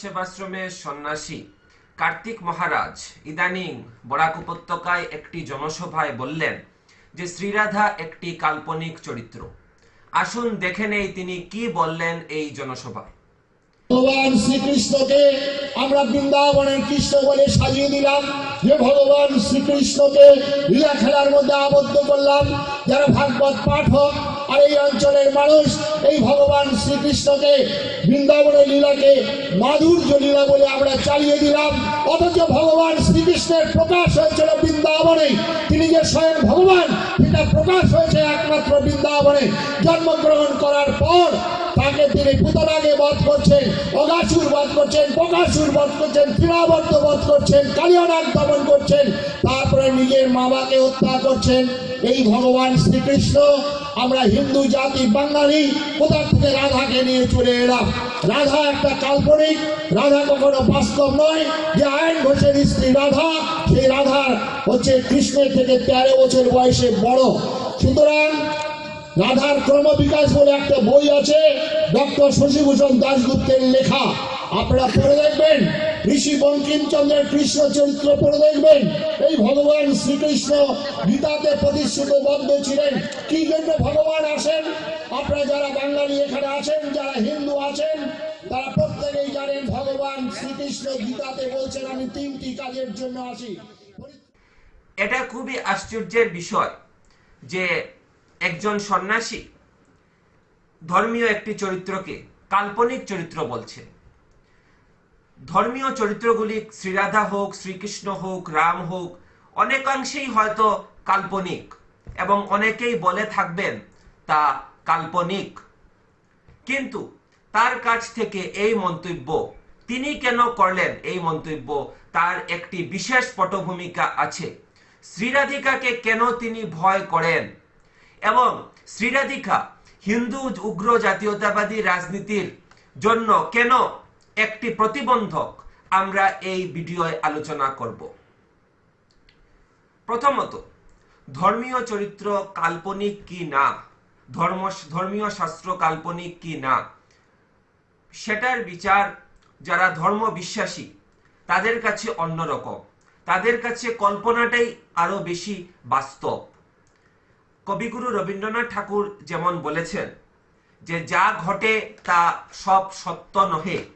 সেবাশ্রমের সন্ন্যাসী। কার্তিক মহারাজ ইদানিং বরাক উপত্যকায় একটি জনসভায় বললেন যে শ্রীরাধা একটি কাল্পনিক চরিত্র। আসুন দেখে নেই তিনি কি বললেন এই জনসভায়। ভগবান শ্রীকৃষ্ণকে আমরা বৃন্দাবনের কৃষ্ণ বলে সাজিয়ে দিলাম। যে ভগবান শ্রীকৃষ্ণকে লীলা খেলার মধ্যে আবদ্ধ করলাম। যারা ভাগবত পাঠক আর এই অঞ্চলের মানুষ এই ভগবান শ্রীকৃষ্ণকে বৃন্দাবনের লীলাকে মাধুর্য লীলা বলে আমরা চালিয়ে দিলাম। অথচ ভগবান শ্রীকৃষ্ণের প্রকাশ হয়েছিল বৃন্দাবনে। তিনি যে স্বয়ং ভগবান এটা প্রকাশ হয়েছে একমাত্র বৃন্দাবনে। জন্মগ্রহণ করার পর তাকে তিনি পুতনাকে বধ করছেন অগাসুর বধ করছেন, বকাসুর বধ করছেন তৃণাবর্ত বধ করছেন, কালিয়ানাগ দমন করছেন, তারপরে নিজের মামাকে হত্যা করছেন। এই ভগবান শ্রীকৃষ্ণ, আমরা হিন্দু জাতি, বাঙালি কোথা থেকে রাধাকে নিয়ে চলে এলাম? রাধা একটা কাল্পনিক, রাধা কখনো বাস্তব নয়। যে আয়ন ঘোষের স্ত্রী রাধা, সেই রাধার হচ্ছে কৃষ্ণের থেকে তেরো বছর বয়সে বড়। সুতরাং রাধার ক্রমবিকাশ বলে একটা বই আছে, ডক্টর শশীভূষণ দাশগুপ্তের লেখা। আপনারা পড়ে দেখবেন ঋষি বঙ্কিমচন্দ্রের কৃষ্ণ চরিত্র পড়ে দেখবেন। এই ভগবান শ্রীকৃষ্ণ গীতাতে প্রতিশ্রুতবদ্ধ ছিলেন। কি জন্য ভগবান আসেন? আপনারা যারা বাঙালি এখানে আছেন, যারা হিন্দু আছেন, তারা প্রত্যেকেই জানেন ভগবান শ্রীকৃষ্ণ গীতাতে বলছেন, আমি তিনটি কাজের জন্য আসি। এটা খুবই আশ্চর্যের বিষয় যে একজন সন্ন্যাসী ধর্মীয় একটি চরিত্রকে কাল্পনিক চরিত্র বলছে। ধর্মীয় চরিত্রগুলি শ্রীরাধা হোক, শ্রীকৃষ্ণ হোক, রাম হোক, অনেকাংশেই হয়তো কাল্পনিক এবং অনেকেই বলে থাকবেন তা কাল্পনিক। কিন্তু তার কাছ থেকে এই মন্তব্য, তিনি কেন করলেন এই মন্তব্য, তার একটি বিশেষ পটভূমিকা আছে। শ্রীরাধিকাকে কেন তিনি ভয় করেন? এবং শ্রীরাধিকা হিন্দু, উগ্র, জাতীয়তাবাদী রাজনীতির জন্য কেন একটি প্রতিবন্ধক আমরা এই ভিডিওয় আলোচনা করব। প্রথমত, ধর্মীয় চরিত্র কাল্পনিক কি না? ধর্ম, ধর্মীয় শাস্ত্র কাল্পনিক কি না? সেটার বিচার যারা ধর্ম বিশ্বাসী তাদের কাছে অন্যরকম। তাদের কাছে কল্পনাটাই আরও বেশি বাস্তব। কবিগুরু রবীন্দ্রনাথ ঠাকুর যেমন বলেছেন যে যা ঘটে তা সব সত্য নহে।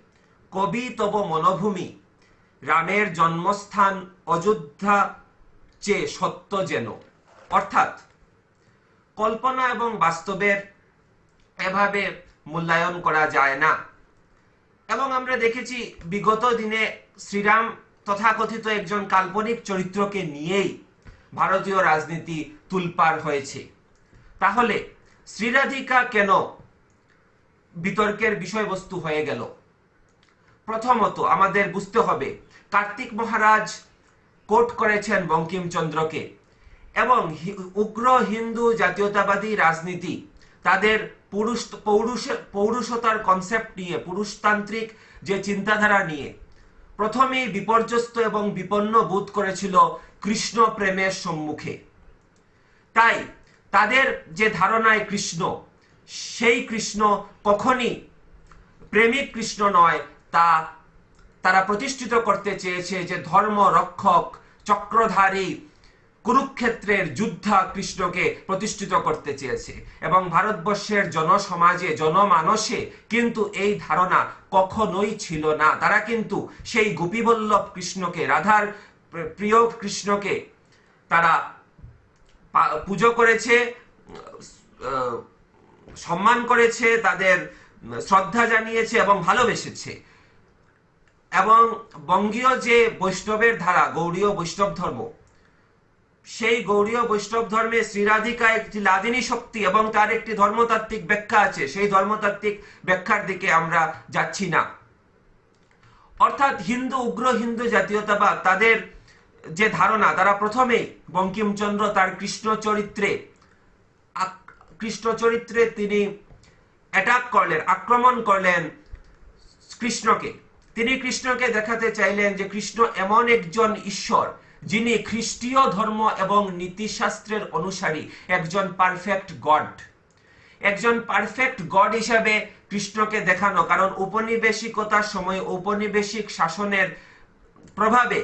কবি তব মনভূমি। রামের জন্মস্থান অযোধ্যা চেয়ে সত্য যেন। অর্থাৎ কল্পনা এবং বাস্তবের এভাবে মূল্যায়ন করা যায় না। এবং আমরা দেখেছি বিগত দিনে শ্রীরাম তথাকথিত একজন কাল্পনিক চরিত্রকে নিয়েই ভারতীয় রাজনীতি তুলপার হয়েছে। তাহলে শ্রীরাধিকা কেন বিতর্কের বিষয়বস্তু হয়ে গেল? প্রথমত আমাদের বুঝতে হবে, কার্তিক মহারাজ কোট করেছেন বঙ্কিমচন্দ্রকে এবং উগ্র হিন্দু জাতীয়তাবাদী রাজনীতি, তাদের পুরুষ, পৌরুষ, পৌরুষতার কনসেপ্ট নিয়ে, পুরুষতান্ত্রিক যে চিন্তাধারা নিয়ে। প্রথমেই বিপর্যস্ত এবং বিপন্ন বোধ করেছিল কৃষ্ণ প্রেমের সম্মুখে। তাই তাদের যে ধারণায় কৃষ্ণ, সেই কৃষ্ণ কখনই প্রেমিক কৃষ্ণ নয় তা, তারা প্রতিষ্ঠিত করতে চেয়েছে যে ধর্ম রক্ষক, চক্রধারী কুরুক্ষেত্রের যুদ্ধা কৃষ্ণকে প্রতিষ্ঠিত করতে চেয়েছে এবং ভারতবর্ষের জনসমাজে, জনমানসে কিন্তু এই ধারণা কখনোই ছিল না। তারা কিন্তু সেই গোপীবল্লভ কৃষ্ণকে, রাধার প্রিয় কৃষ্ণকে তারা পুজো করেছে সম্মান করেছে, তাদের শ্রদ্ধা জানিয়েছে এবং ভালোবেসেছে। এবং বঙ্গীয় যে বৈষ্ণবের ধারা, গৌড়ীয় বৈষ্ণব ধর্ম, সেই গৌড়ীয় বৈষ্ণব ধর্মে শ্রীরাধিকা একটি লাদিনী শক্তি এবং তার একটি ধর্মতাত্ত্বিক ব্যাখ্যা আছে। সেই ধর্মতাত্ত্বিক ব্যাখ্যার দিকে আমরা যাচ্ছি না। অর্থাৎ হিন্দু, উগ্র হিন্দু জাতীয়তাবাদ, তাদের যে ধারণা, তারা প্রথমেই বঙ্কিমচন্দ্র তার কৃষ্ণ চরিত্রে কৃষ্ণ চরিত্রে তিনি অ্যাটাক করলেন, আক্রমণ করলেন কৃষ্ণকে। তিনি কৃষ্ণকে দেখাতে চাইলেন যে কৃষ্ণ এমন একজন ঈশ্বর, যিনি খ্রিস্টীয় ধর্ম এবং নীতিশাস্ত্রের অনুসারী, একজন পারফেক্ট গড একজন পারফেক্ট গড হিসাবে কৃষ্ণকে দেখানো, কারণ উপনিবেশিকতার সময় ঔপনিবেশিক শাসনের প্রভাবে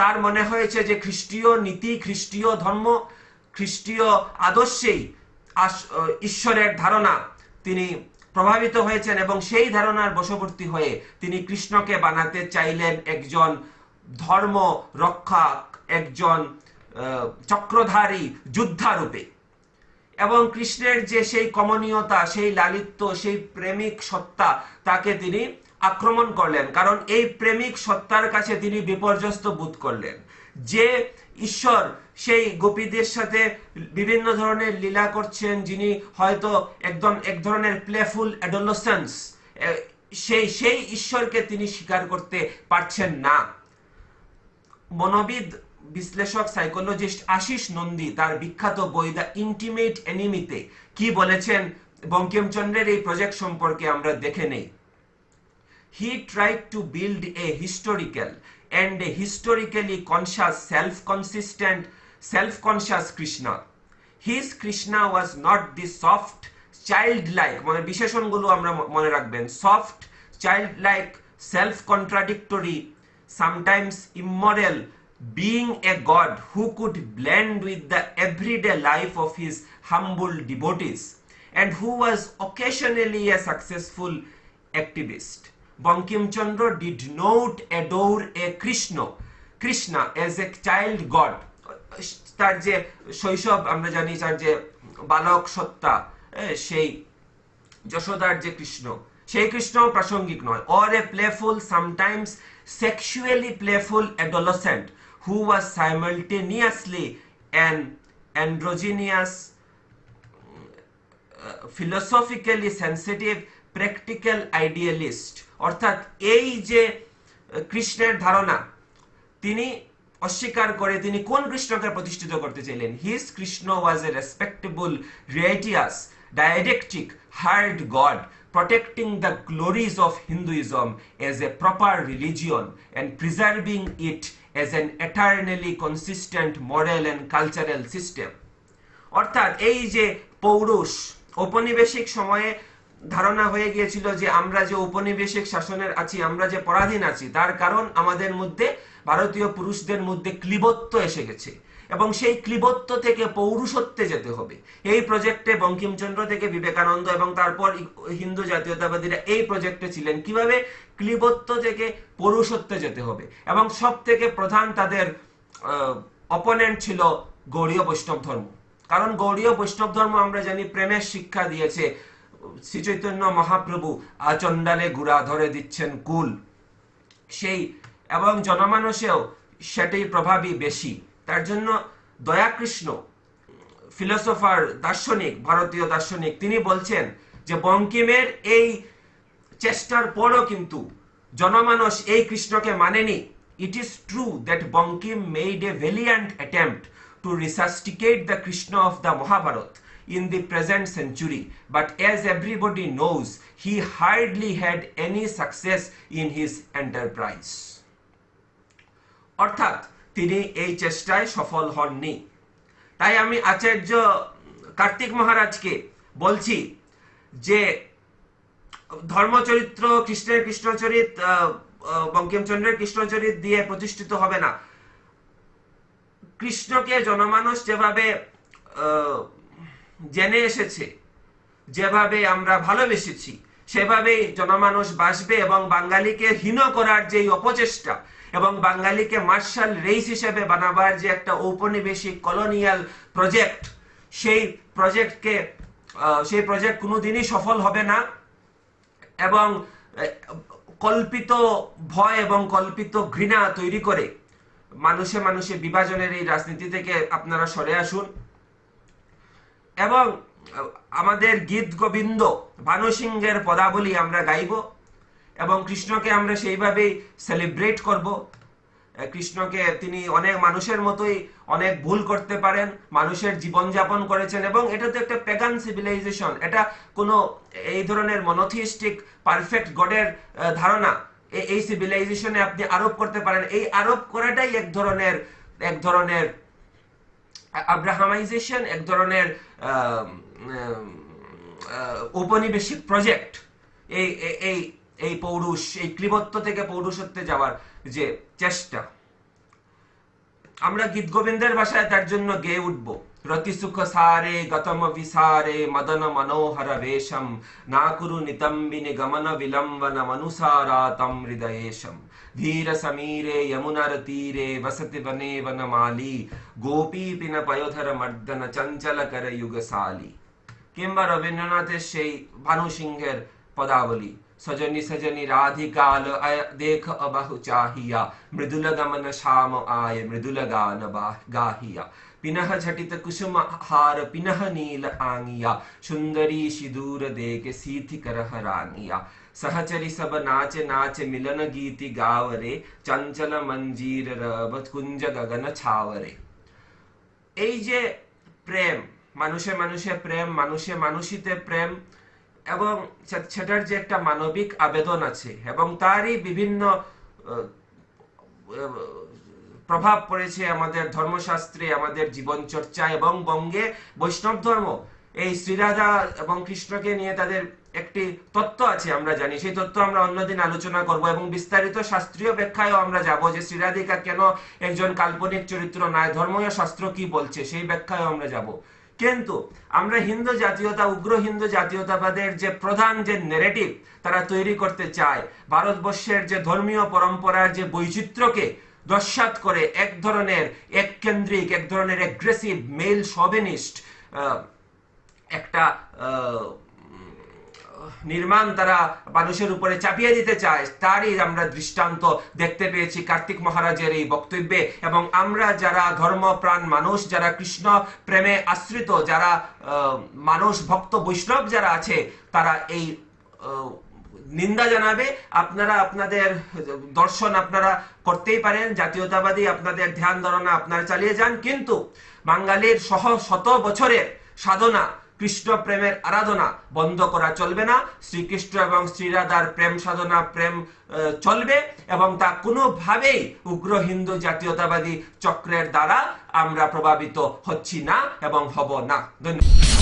তার মনে হয়েছে যে খ্রিস্টীয় নীতি, খ্রিস্টীয় ধর্ম, খ্রিস্টীয় আদর্শেই ঈশ্বরের ধারণা তিনি প্রভাবিত হয়েছেন এবং সেই ধারণার বশবর্তী হয়ে তিনি কৃষ্ণকে বানাতে চাইলেন একজন ধর্ম রক্ষা একজন চক্রধারী, যোদ্ধারূপে। এবং কৃষ্ণের যে সেই কমনীয়তা, সেই লালিত্য, সেই প্রেমিক সত্তা, তাকে তিনি আক্রমণ করলেন। কারণ এই প্রেমিক সত্তার কাছে তিনি বিপর্যস্ত বোধ করলেন। যে ঈশ্বর সেই গোপীদের সাথে বিভিন্ন ধরনের লীলা করছেন, যিনি হয়তো একদম এক ধরনের প্লেফুল অ্যাডোলসেন্স সেই সেই ঈশ্বরকে তিনি স্বীকার করতে পারছেন না। মনোবিদ, বিশ্লেষক সাইকোলজিস্ট আশিস নন্দী তার বিখ্যাত বই দ্য ইন্টিমেট এনিমিতে কি বলেছেন বঙ্কিমচন্দ্রের এই প্রজেক্ট সম্পর্কে আমরা দেখে নেই। He tried to build a historical and a historically conscious, self-consistent, self-conscious Krishna. His Krishna was not the soft, childlike, মানে বিশেষণগুলো আমরা মনে রাখবেন soft, childlike, self-contradictory, sometimes immoral, being a god who could blend with the everyday life of his humble devotees and who was occasionally a successful activist. Chandra did not adore a Krishna, Krishna as a child god. তার যে শৈশব আমরা জানি তার যে বালক সত্তা এ, সেই যশোদার যে কৃষ্ণ সেই কৃষ্ণ প্রাসঙ্গিক নয় or a playful sometimes sexually playful adolescent who was simultaneously an androgynous philosophically sensitive practical idealist অর্থাৎ এই যে কৃষ্ণের ধারণা, তিনি অস্বীকার করে তিনি কোন কৃষ্ণকে প্রতিষ্ঠিত করতে চাইলেন? His Krishna was a respectable righteous didactic hard god protecting the glories of Hinduism as a proper religion and preserving it as an eternally consistent model and cultural system অর্থাৎ এই যে পৌরুষ, ঔপনিবেশিক সময়ে ধারণা হয়ে গিয়েছিল যে আমরা যে ঔপনিবেশিক শাসনের আছি, আমরা যে পরাধীন আছি, তার কারণ আমাদের মধ্যে, ভারতীয় পুরুষদের মধ্যে ক্লিবত্ব এসে গেছে। এবং সেই ক্লিবত্ব থেকে পৌরুষত্বে যেতে হবে। এই প্রজেক্টে বঙ্কিমচন্দ্র থেকে বিবেকানন্দ এবং তারপর হিন্দু জাতীয়তাবাদীরা এই প্রজেক্টে ছিলেন। কীভাবে? ক্লিবত্ব থেকে পৌরুষত্বে যেতে হবে। এবং সব থেকে প্রধান তাদের অপোনেন্ট ছিল গৌড়ীয় বৈষ্ণব ধর্ম। কারণ গৌড়ীয় বৈষ্ণব ধর্ম আমরা জানি প্রেমের শিক্ষা দিয়েছে। শ্রী চৈতন্য মহাপ্রভু আচন্ডালে গুড়া ধরে দিচ্ছেন কুল। সেই এবং জনমানসেও সেটাই প্রভাবই বেশি। তার জন্য দয়াকৃষ্ণ, ফিলোসোফার, দার্শনিক, ভারতীয় দার্শনিক, তিনি বলছেন যে বঙ্কিমের এই চেষ্টার পরও কিন্তু জনমানস এই কৃষ্ণকে মানেনি। It is true that Bankim made a valiant attempt to resuscitate the Krishna of the Mahabharata in the present century. But as everybody knows he hardly had any success in his enterprise. অর্থাৎ তিনি এই চেষ্টায় সফল হননি। তাই আমি আচার্য কার্তিক মহারাজকে বলছি যে ধর্মচরিত্র কৃষ্ণের কৃষ্ণচরিত বঙ্কিমচন্দ্রের কৃষ্ণচরিত দিয়ে প্রতিষ্ঠিত হবে না। কৃষ্ণকে জনমানুষ যেভাবে আহ, জেনে এসেছে, যেভাবে আমরা ভালোবেসেছি সেভাবেই জনমানুষ বাসবে এবং বাঙালিকে হীন করার যে অপচেষ্টা এবং বাঙালিকে মার্শাল রেস হিসেবে বানাবার যে একটা ঔপনিবেশিক কলোনিয়াল প্রজেক্ট, সেই প্রজেক্টকে সেই প্রজেক্ট কোনোদিনই সফল হবে না এবং কল্পিত ভয় এবং কল্পিত ঘৃণা তৈরি করে মানুষে মানুষে বিভাজনের এই রাজনীতি থেকে আপনারা সরে আসুন। এবং আমাদের গীত গোবিন্দ ভানু সিংহের পদাবলী আমরা গাইব এবং কৃষ্ণকে আমরা সেইভাবেই সেলিব্রেট করব। কৃষ্ণকে তিনি অনেক মানুষের মতোই অনেক ভুল করতে পারেন, মানুষের জীবনযাপন করেছেন এবং এটা তো একটা পেগান সিভিলাইজেশন এটা কোনো এই ধরনের মনোথিস্টিক পারফেক্ট গডের ধারণা। এই সিভিলাইজেশনে আপনি আরোপ করতে পারেন। এই আরোপ করাটাই এক ধরনের এক ধরনের আব্রাহামাইজেশন এক ধরনের ঔপনিবেশিক প্রজেক্ট এই, এই- এই এই পৌরুষ, এই ক্লিবত্ব থেকে পৌরুষত্বে যাওয়ার যে চেষ্টা। আমরা গীত গোবিন্দের ভাষায় তার জন্য গেয়ে উঠবো। রতি সুখ সারে গতম বিসারে মদন মনোহর বেশম না কুরু নিতম্বিনি গমন বিলম্বন মনুসারাতম হৃদয়েশম ধীর সমীরে যমুনার তীরে বসতি বনে বনমালী গোপী পিন পয়োধর মর্দন চঞ্চল কর যুগশালী কিংবা রবীন্দ্রনাথের সেই ভানু সিংহের পদাবলী সজনী সজনী রাধিকাল আয়- দেখ অবাহু চাহিয়া মৃদুল গমন শ্যাম আয় মৃদুল গান বা- গাহিয়া পিনহ ঝটিত কুসুম হার পিনহ নীল आंगिया सुंदरी सिदूर देख सीथि करह रांगिया सहचरी सब नाच नाच मिलन गीति गावरे चंचल मंजीर रब कुंज गगन छावरे এই যে প্রেম মানুষে মানুষে প্রেম মানুষে মানুষিতে প্রেম এবং সেটার যে একটা মানবিক আবেদন আছে এবং তারই বিভিন্ন প্রভাব পড়েছে আমাদের ধর্মশাস্ত্রে, আমাদের জীবন চর্চা এবং বঙ্গে বৈষ্ণব ধর্ম। এই শ্রীরাধা এবং কৃষ্ণকে নিয়ে তাদের একটি তত্ত্ব আছে, আমরা জানি। সেই তত্ত্ব আমরা অন্যদিন আলোচনা করব এবং বিস্তারিত শাস্ত্রীয় ব্যাখ্যায়ও আমরা যাব যে শ্রীরাধিকা কেন একজন কাল্পনিক চরিত্র নয়, ধর্মীয় শাস্ত্র কি বলছে সেই ব্যাখ্যায়ও আমরা যাব। কিন্তু আমরা হিন্দু জাতীয়তা, উগ্র হিন্দু জাতীয়তাবাদের যে প্রধান যে নেরেটিভ তারা তৈরি করতে চায়, ভারতবর্ষের যে ধর্মীয় পরম্পরার যে বৈচিত্র্যকে দস্যাৎ করে এক ধরনের এক কেন্দ্রিক এক ধরনের এগ্রেসিভ মেল সবেনিস্ট একটা নির্মাণ তারা মানুষের উপরে চাপিয়ে দিতে চায়, তারই আমরা দৃষ্টান্ত দেখতে পেয়েছি কার্তিক মহারাজের এই বক্তব্যে। এবং আমরা যারা ধর্মপ্রাণ মানুষ, যারা কৃষ্ণ প্রেমে আশ্রিত, যারা মানুষ, ভক্ত, বৈষ্ণব যারা আছে, তারা এই নিন্দা জানাবে। আপনারা আপনাদের দর্শন আপনারা করতেই পারেন, জাতীয়তাবাদী আপনাদের ধ্যান ধারণা আপনারা চালিয়ে যান। কিন্তু বাঙালির সহ শত বছরের সাধনা কৃষ্ণ প্রেমের আরাধনা বন্ধ করা চলবে না। শ্রীকৃষ্ণ এবং শ্রীরাধার প্রেম সাধনা, প্রেম চলবে এবং তা কোনোভাবেই উগ্র হিন্দু জাতীয়তাবাদী চক্রের দ্বারা আমরা প্রভাবিত হচ্ছি না এবং হব না। ধন্যবাদ।